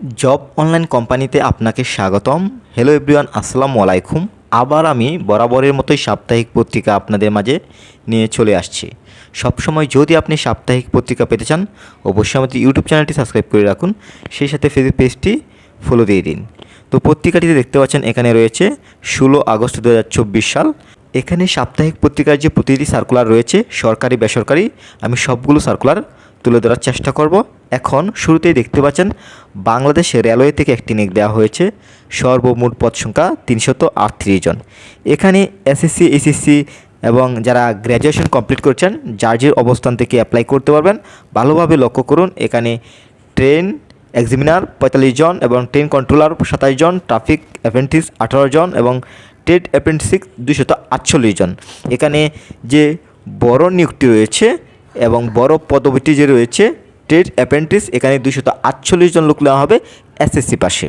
Job online কোম্পানিতে আপনাকে স্বাগতম। হ্যালো এভরিওয়ান আসসালামু আলাইকুম। আবার আমি বরাবরের মতোই সাপ্তাহিক পত্রিকা আপনাদের মাঝে নিয়ে চলে আসছি। সবসময় যদি আপনি সাপ্তাহিক পত্রিকা পেতে চান, অবশ্যই আমাদের ইউটিউব চ্যানেলটি সাবস্ক্রাইব করে রাখুন। সেই সাথে ফেসবুক পেজটি ফলো দিয়ে দিন। তো পত্রিকাটিতে দেখতে পাচ্ছেন, এখানে রয়েছে ষোলো আগস্ট দু হাজার চব্বিশ সাল। এখানে সাপ্তাহিক পত্রিকার যে প্রতিটি সার্কুলার রয়েছে, সরকারি, বেসরকারি, আমি সবগুলো সার্কুলার তুলে ধরার চেষ্টা করব। এখন শুরুতেই দেখতে পাচ্ছেন, বাংলাদেশ রেলওয়ে থেকে একটি নিয়োগ দেওয়া হয়েছে। সর্বমোট পদ সংখ্যা তিনশত আটত্রিশ জন। এখানে এসএসসি এসএসসি এবং যারা গ্র্যাজুয়েশন কমপ্লিট করছেন যার জার্জির অবস্থান থেকে অ্যাপ্লাই করতে পারবেন। ভালোভাবে লক্ষ্য করুন, এখানে ট্রেন এক্সামিনার পঁয়তাল্লিশ জন এবং ট্রেন কন্ট্রোলার সাতাশ জন ট্রাফিক অ্যাপ্রেন্টিস আঠারো জন এবং ট্রেড অ্যাপ্রেন্টিস দুশত আটচল্লিশ জন। এখানে যে বড় নিয়োগটি রয়েছে এবং বড় পদবিটি যে রয়েছে ট্রেড অ্যাপেন্টিস এখানে দুশত আটচল্লিশ জন লোক নেওয়া হবে এসএসসি পাশে।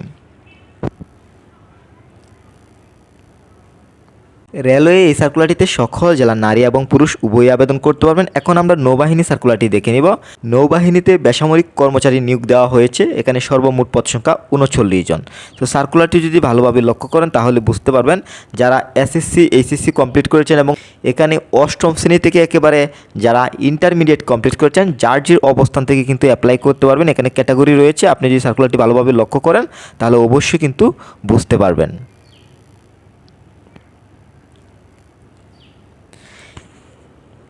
রেলওয়ে এই সার্কুলারটিতে সকল জেলার নারী এবং পুরুষ উভয়ই আবেদন করতে পারবেন। এখন আমরা নৌবাহিনী সার্কুলারটি দেখে নিব। নৌবাহিনীতে বেসামরিক কর্মচারী নিয়োগ দেওয়া হয়েছে। এখানে সর্বমোট পদ সংখ্যা উনচল্লিশ জন। তো সার্কুলারটি যদি ভালোভাবে লক্ষ্য করেন, তাহলে বুঝতে পারবেন যারা এসএসসি এইচএসসি কমপ্লিট করেছেন এবং এখানে অষ্টম শ্রেণি থেকে একেবারে যারা ইন্টারমিডিয়েট কমপ্লিট করেছেন জার্জির অবস্থান থেকে কিন্তু অ্যাপ্লাই করতে পারবেন, এখানে ক্যাটাগরি রয়েছে। আপনি যদি সার্কুলারটি ভালোভাবে লক্ষ্য করেন, তাহলে অবশ্যই কিন্তু বুঝতে পারবেন।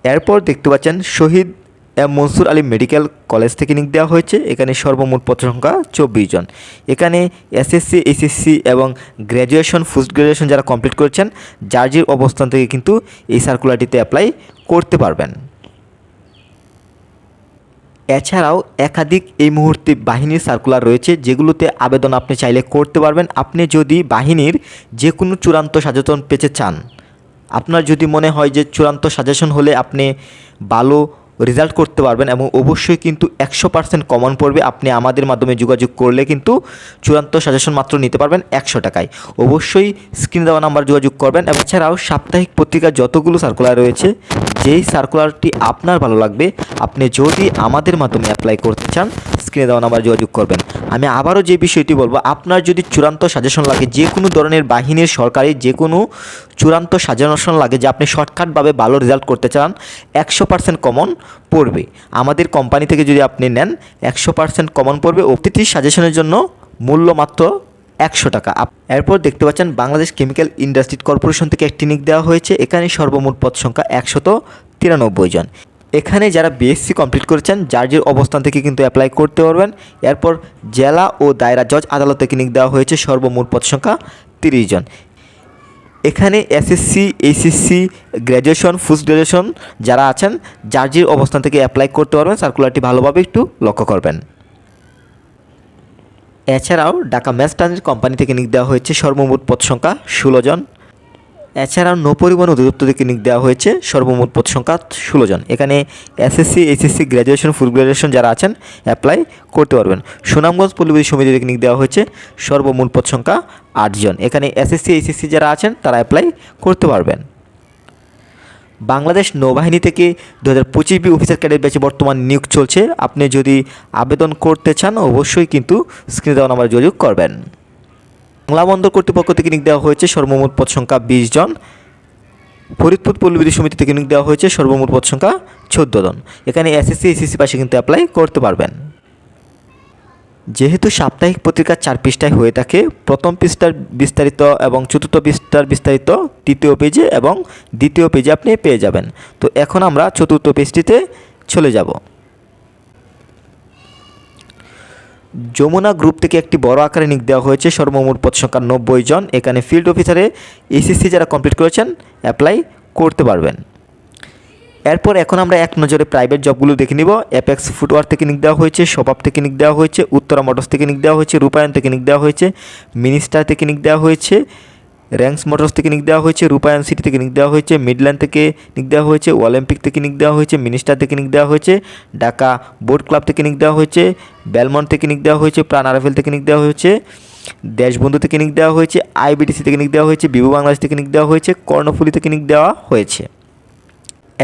এরপর দেখতে পাচ্ছেন Shaheed M Mansur Ali medical college থেকে নিয়োগ দেওয়া হয়েছে। এখানে সর্বমোট পত্র সংখ্যা চব্বিশ জন। এখানে এসএসসি এসএসসি এবং গ্র্যাজুয়েশন, পোস্ট গ্র্যাজুয়েশন যারা কমপ্লিট করেছেন জার্জির অবস্থান থেকে কিন্তু এই সার্কুলারটিতে অ্যাপ্লাই করতে পারবেন। এছাড়াও একাধিক এই মুহূর্তে বাহিনীর সার্কুলার রয়েছে, যেগুলোতে আবেদন আপনি চাইলে করতে পারবেন। আপনি যদি বাহিনীর যে কোনো চূড়ান্ত সচেতন পেতে চান আপনার যদি মনে হয় যে চূড়ান্ত সাজেশন হলে আপনি ভালো রেজাল্ট করতে পারবেন এবং অবশ্যই কিন্তু একশো পার্সেন্ট কমন পড়বে। আপনি আমাদের মাধ্যমে যোগাযোগ করলে কিন্তু চূড়ান্ত সাজেশন মাত্র নিতে পারবেন একশো টাকায়। অবশ্যই স্ক্রিন দেওয়া নাম্বার যোগাযোগ করবেন এবং এছাড়াও সাপ্তাহিক পত্রিকার যতগুলো সার্কুলার রয়েছে, যেই সার্কুলারটি আপনার ভালো লাগবে, আপনি যদি আমাদের মাধ্যমে অ্যাপ্লাই করতে চান স্ক্রিনে দেওয়া নাম্বার যোগাযোগ করবেন। আমি আবারও যে বিষয়টি বলব, আপনার যদি চূড়ান্ত সাজেশন লাগে, যে কোনো ধরনের বাহিনীর সরকারি যে কোনো চূড়ান্ত সাজেশন লাগে, যে আপনি শর্টকাটভাবে ভালো রেজাল্ট করতে চান, একশো পার্সেন্ট কমন পড়বে। আমাদের কোম্পানি থেকে যদি আপনি নেন, একশো পার্সেন্ট কমন পড়বে। অতিথি সাজেশনের জন্য মূল্য মাত্র একশো টাকা। এরপর দেখতে পাচ্ছেন, বাংলাদেশ কেমিক্যাল ইন্ডাস্ট্রি কর্পোরেশন থেকে একটি নিক দেওয়া হয়েছে। এখানে সর্বমোট পদ সংখ্যা একশত তিরানব্বই জন। এখানে যারা বিএসসি কমপ্লিট করেছেন জার্জির অবস্থান থেকে কিন্তু অ্যাপ্লাই করতে পারবেন, এরপর জেলা ও দায়রা জজ আদালত থেকে নিক দেওয়া হয়েছে। সর্বমোট পদ সংখ্যা তিরিশ জন। এখানে SSC HSC graduation post graduation যারা আছেন যার যে অবস্থান থেকে অ্যাপ্লাই করতে পারবেন সার্কুলারটি ভালোভাবে একটু লক্ষ্য করবেন। এছাড়াও ঢাকা ম্যাচ কোম্পানি থেকে নিয়োগ দেওয়া হয়েছে সর্বমোট পদ সংখ্যা ষোলো জন। এছাড়াও নৌপরিবহন অধিদপ্তর থেকে নিয়োগ দেওয়া হয়েছে। সর্বমোট পদ সংখ্যা ষোলো জন। এখানে SSC HSC graduation full graduation যারা আছেন অ্যাপ্লাই করতে পারবেন। সুনামগঞ্জ পল্লীবিদ্যুৎ সমিতি থেকে নিয়োগ দেওয়া হয়েছে। সর্বমোট পদ সংখ্যা আটজন এখানে এসএসসি এইচএসসি যারা আছেন, তারা অ্যাপ্লাই করতে পারবেন। বাংলাদেশ নৌবাহিনী থেকে দু হাজার পঁচিশ বি অফিসার ক্যাডেট ব্যাচে বর্তমান নিয়োগ চলছে। আপনি যদি আবেদন করতে চান, অবশ্যই কিন্তু স্ক্রিনে দেওয়া নাম্বার যোগাযোগ করবেন। বাংলা বন্দর কর্তৃপক্ষ থেকে নিয়োগ দেওয়া হয়েছে সর্বমোট পদ সংখ্যা বিশ জন। ফরিদপুর পল্লীবিদ্যুৎ সমিতি থেকে নিয়োগ দেওয়া হয়েছে সর্বমোট পদ সংখ্যা চোদ্দ জন। এখানে এসএসসি এসএসসি পাশে কিন্তু অ্যাপ্লাই করতে পারবেন। যেহেতু সাপ্তাহিক পত্রিকা চার পৃষ্ঠায় হয়ে থাকে, প্রথম পৃষ্ঠার বিস্তারিত এবং চতুর্থ পৃষ্ঠার বিস্তারিত তৃতীয় পেজে এবং দ্বিতীয় পেজে আপনি পেয়ে যাবেন। তো এখন আমরা চতুর্থ পেজটিতে চলে যাব। যমুনা গ্রুপ থেকে একটি বড় আকারে নিক দেওয়া হয়েছে। সর্বমোট পদ সংখ্যা নব্বই জন। এখানে ফিল্ড অফিসারে এসএসসি যারা কমপ্লিট করেছেন অ্যাপ্লাই করতে পারবেন। এরপর এখন আমরা এক নজরে প্রাইভেট জবগুলো দেখে নিব। অ্যাপেক্স ফুটওয়ার থেকে নিক দেওয়া হয়েছে সপাপ থেকে নিক দেওয়া হয়েছে উত্তরা মোটরস থেকে নিক দেওয়া হয়েছে রূপায়ণ থেকে নিক দেওয়া হয়েছে মিনিস্টার থেকে নিক দেওয়া হয়েছে। র্যাঙ্কস মোটরস থেকে নিক দেওয়া হয়েছে রূপায়ণ সিটি থেকে নিক দেওয়া হয়েছে মিডল্যান্ড থেকে নিক দেওয়া হয়েছে অলিম্পিক থেকে নিক দেওয়া হয়েছে মিনিস্টার থেকে নিক দেওয়া হয়েছে ঢাকা বোর্ড ক্লাব থেকে নিক দেওয়া হয়েছে ব্যালমন্ড থেকে নিক দেওয়া হয়েছে প্রাণ আরফেল থেকে নিক দেওয়া হয়েছে দেশবন্ধু থেকে নিক দেওয়া হয়েছে আইবিটিসি থেকে নিক দেওয়া হয়েছে বিভু বাংলাদেশ থেকে নিক দেওয়া হয়েছে কর্ণফুলি থেকে নিক দেওয়া হয়েছে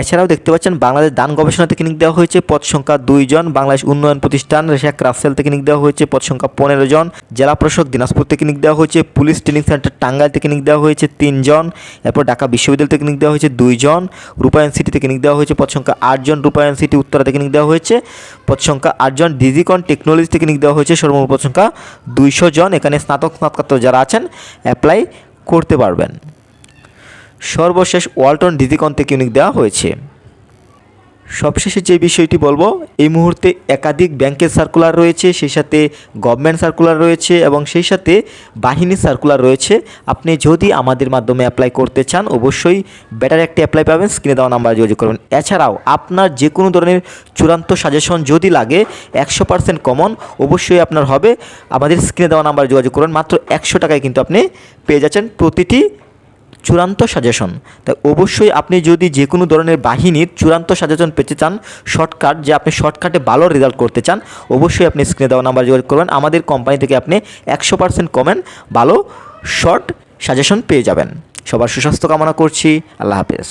এছাড়াও দেখতে পাচ্ছেন বাংলাদেশ দান গবেষণা থেকে নিক দেওয়া হয়েছে। পদ সংখ্যা দুইজন বাংলাদেশ উন্নয়ন প্রতিষ্ঠান শেখ রাসেল থেকে নিক দেওয়া হয়েছে। পদ সংখ্যা পনেরো জন। জেলা প্রশাসক দিনাজপুর থেকে নিক দেওয়া হয়েছে। পুলিশ ট্রেনিং সেন্টার টাঙ্গাইল থেকে নিক দেওয়া হয়েছে তিনজন এরপর ঢাকা বিশ্ববিদ্যালয় থেকে নিক দেওয়া হয়েছে দুইজন রূপায়ণ সিটি থেকে নিক দেওয়া হয়েছে। পদ সংখ্যা আটজন রূপায়ণ সিটি উত্তরা থেকে নিক দেওয়া হয়েছে। পদ সংখ্যা আটজন ডিজিকন টেকনোলজি থেকে নিক দেওয়া হয়েছে। সর্বমোট পদ সংখ্যা দুইশো জন। এখানে স্নাতক, স্নাতকোত্তর যারা আছেন অ্যাপ্লাই করতে পারবেন। সর্বশেষ ওয়ালটন ডিজিকন থেকে ইউনিক দেওয়া হয়েছে। সবশেষে যে বিষয়টি বলব, এই মুহূর্তে একাধিক ব্যাংকের সার্কুলার রয়েছে, সেই সাথে গভর্নমেন্ট সার্কুলার রয়েছে এবং সেই সাথে বাহিনী সার্কুলার রয়েছে। আপনি যদি আমাদের মাধ্যমে অ্যাপ্লাই করতে চান, অবশ্যই বেটার একটি অ্যাপ্লাই পাবেন স্ক্রিনে দেওয়া নাম্বারে যোগাযোগ করবেন এছাড়াও, আপনার যে কোনো ধরনের চূড়ান্ত সাজেশন যদি লাগে, একশো পার্সেন্ট কমন অবশ্যই আপনার হবে। আমাদের স্ক্রিনে দেওয়া নাম্বারে যোগাযোগ করবেন মাত্র একশো টাকায় কিন্তু আপনি পেয়ে যাচ্ছেন প্রতিটি চূড়ান্ত সাজেশন। তাই অবশ্যই আপনি যদি যে কোনো ধরনের বাহিনীর চূড়ান্ত সাজেশন পেতে চান, শর্টকাট যে আপনি শর্টকাটে ভালো রেজাল্ট করতে চান, অবশ্যই আপনি স্ক্রিনে দেওয়া নাম্বার যোগাযোগ করবেন। আমাদের কোম্পানি থেকে আপনি একশো পার্সেন্ট কমেন ভালো শর্ট সাজেশন পেয়ে যাবেন। সবার সুস্বাস্থ্য কামনা করছি। আল্লাহ হাফেজ।